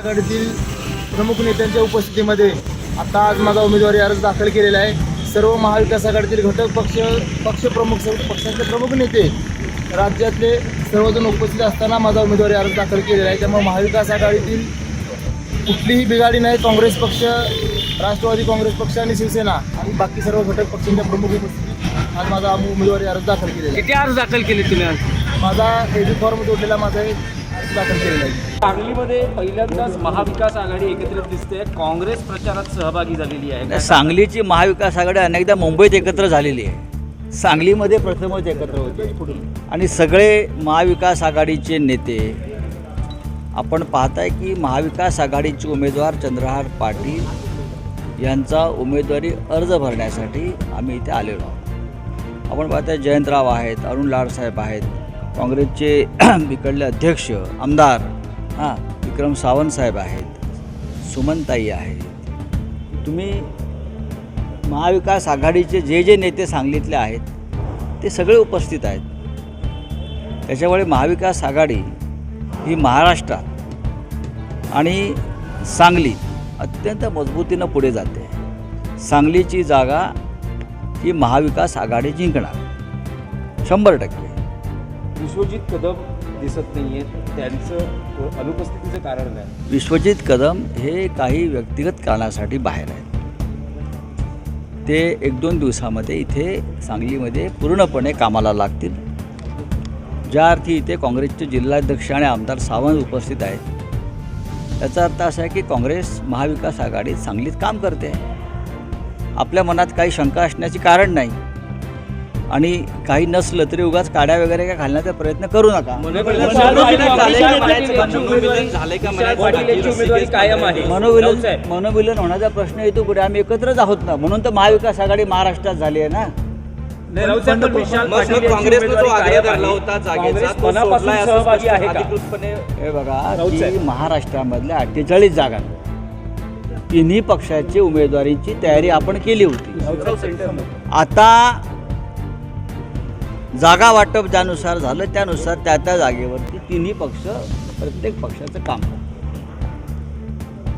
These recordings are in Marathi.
आघाडीतील प्रमुख नेत्यांच्या उपस्थितीमध्ये आता आज माझा उमेदवारी अर्ज दाखल केलेला आहे. सर्व महाविकास आघाडीतील घटक पक्ष पक्षप्रमुख सर्व पक्षाचे प्रमुख नेते राज्यातले सर्वजण उपस्थित असताना माझा उमेदवारी अर्ज दाखल केलेला आहे. त्यामुळे महाविकास आघाडीतील कुठलीही बिघाडी नाही काँग्रेस पक्ष राष्ट्रवादी काँग्रेस पक्ष आणि शिवसेना आणि बाकी सर्व घटक पक्षांच्या प्रमुख उपस्थितीत आज माझा उमेदवारी अर्ज दाखल केलेला आहे. किती अर्ज दाखल केले तुम्ही आज? माझा एडी फॉर्म जोडलेला माझा एक अर्ज दाखल केलेला आहे. सांगलीमध्ये पहिल्यांदाच महाविकास आघाडी एकत्रित दिसते. काँग्रेस प्रचारात सहभागी झालेली आहे. सांगलीची महाविकास आघाडी अनेकदा मुंबईत एकत्र झालेली आहे. सांगलीमध्ये प्रथमच एकत्र होते. आणि सगळे महाविकास आघाडीचे नेते आपण पाहताय की महाविकास आघाडीचे उमेदवार चंद्रहार पाटील यांचा उमेदवारी अर्ज भरण्यासाठी आम्ही इथे आलेलो आहोत. आपण पाहताय जयंतराव आहेत अरुण लाडसाहेब आहेत. काँग्रेसचे इकडले अध्यक्ष आमदार हां विक्रम सावंत साहेब आहेत सुमनताई आहेत. तुम्ही महाविकास आघाडीचे जे जे नेते सांगलीतले आहेत ते सगळे उपस्थित आहेत. त्याच्यामुळे महाविकास आघाडी ही महाराष्ट्रात आणि सांगली अत्यंत मजबूतीनं पुढे जाते. सांगलीची जागा ही महाविकास आघाडी जिंकणार. शंभर टक्के. विश्वजित कदम दिसत नाहीये त्यांचं अनुपस्थितीचं कारण काय? विश्वजित कदम हे काही व्यक्तिगत कारणासाठी बाहेर आहेत. ते एक दोन दिवसामध्ये इथे सांगलीमध्ये पूर्णपणे कामाला लागतील. ज्या अर्थी इथे काँग्रेसचे जिल्हाध्यक्ष आणि आमदार सावंत उपस्थित आहेत. याचा अर्थ असा आहे की काँग्रेस महाविकास आघाडीत सांगलीत काम करते. आपल्या मनात काही शंका असण्याचे कारण नाही. आणि काही नसलं तरी उगाच काड्या वगैरे काय घालण्याचा प्रयत्न करू नका. उमेदवारी कायम आहे. मनोविलन मनोविलन होण्याचा प्रश्न येतो कुठे आम्ही एकत्रच आहोत ना. म्हणून तर महाविकास आघाडी महाराष्ट्रात झाली आहे ना. हे बघा. महाराष्ट्रामधल्या अठ्ठेचाळीस जागा तिन्ही पक्षाची उमेदवारीची तयारी आपण केली होती. आता जागा वाटप ज्यानुसार झालं त्यानुसार त्या त्या जागेवरती तिन्ही पक्ष प्रत्येक पक्षाचं काम करतात.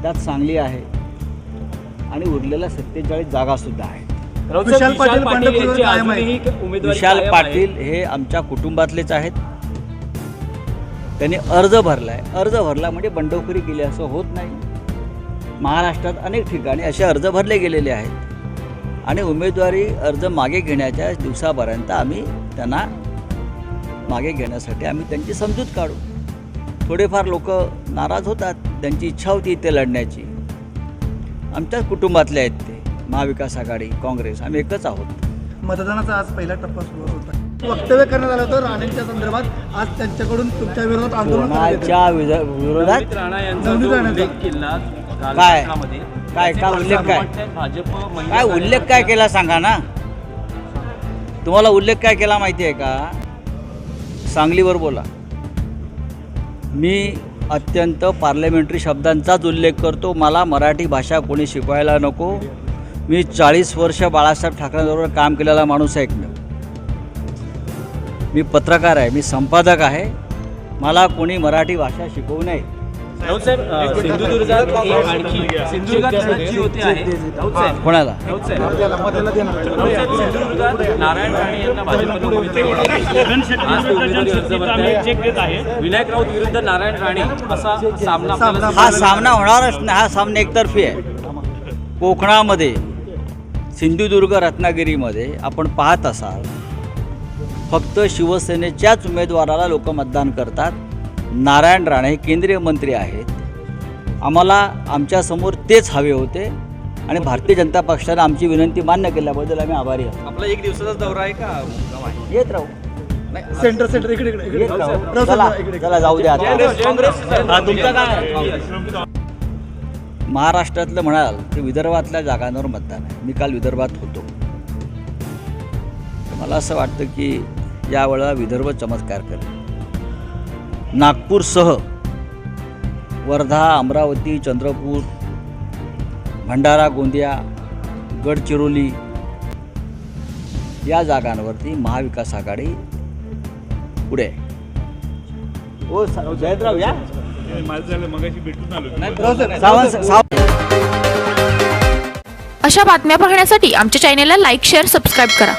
त्यात सांगली आहे आणि उरलेल्या सत्तेचाळीस जागासुद्धा आहेत साहेब, विशाल पाटील विशाल आहे. आहे. पाटील हे आमच्या कुटुंबातलेच आहेत त्यांनी अर्ज भरला आहे अर्ज भरला म्हणजे बंडखोरी केली असं होत नाही महाराष्ट्रात अनेक ठिकाणी असे अर्ज भरले गेलेले आहेत आणि उमेदवारी अर्ज मागे घेण्याच्या दिवसापर्यंत आम्ही त्यांना मागे घेण्यासाठी आम्ही त्यांची समजूत काढू थोडेफार लोक नाराज होतात त्यांची इच्छा होती इथे लढण्याची आमच्याच कुटुंबातले आहेत ते महाविकास आघाडी काँग्रेस आम्ही एकच आहोत मतदानाचा आज पहिला टप्पा सुरू होता वक्तव्य करण्यात आलं होतं राणेंच्या संदर्भात आज त्यांच्याकडून तुमच्या विरोधात आंदोलन करण्यात. कोणाच्या विरोधात राणा यांचा नवनीत जो राणाचा. उल्लेख केला काल काय? काय- त्याचे काय उल्लेख पडसाद काय? भाजप महिला काय उल्लेख काय केला सांगा ना तुम्हाला उल्लेख काय केला माहिती आहे का? सांगलीवर बोला. मी अत्यंत पार्लमेंटरी शब्दांचाच उल्लेख करतो. मला मराठी भाषा कोणी शिकवायला नको. मी चाळीस वर्ष बाळासाहेब ठाकरेंबरोबर काम केलेला माणूस आहे एकमेव मी पत्रकार आहे मी संपादक आहे. मला कोणी मराठी भाषा शिकवू नये. राऊत साहेब सिंधुदुर्गात एक आणखी सिंधुदुर्गात होते आहे राऊत साहेब. कोणाला? राऊत साहेब. राऊत साहेब सिंधुदुर्गात नारायण राणे यांना भाजपनं उमेदवारी दिली. आज ते उमेदवारी अर्ज भरतायत. विनायक राऊत विरुद्ध नारायण राणे असा सामना आपल्याला हा सामना होणारच नाही. हा सामना एकतर्फी आहे. कोकणामध्ये सिंधुदुर्ग रत्नागिरीमध्ये आपण पाहत असाल फक्त शिवसेनेच्याच उमेदवाराला लोक मतदान करतात. नारायण राणे हे केंद्रीय मंत्री आहेत. आम्हाला आमच्यासमोर तेच हवे होते आणि भारतीय जनता पक्षाने आमची विनंती मान्य केल्याबद्दल आम्ही आभारी आहोत. आपला एक दिवसाचा दौरा आहे का? मुक्काम आहे. येत राहू. सेंटर सेंटर इकडे इकडे इकडे. येत राहू. राऊत चला साहेब, इकडे चला जाऊ द्या आता. काँग्रेस हा, तुमचं काय? महाराष्ट्रातलं म्हणाल तर विदर्भातल्या जागांवर मतदान आहे. मी काल विदर्भात होतो. तर मला असं वाटतं की यावेळेला विदर्भ चमत्कार करेल. नागपूरसह वर्धा अमरावती चंद्रपूर भंडारा गोंदिया गडचिरोली या जागांवरती महाविकास आघाडी पुढे आहे. हो जयंतराव या अशा बातम्या पाहण्यासाठी आमच्या चॅनेलला लाईक शेअर सबस्क्राईब करा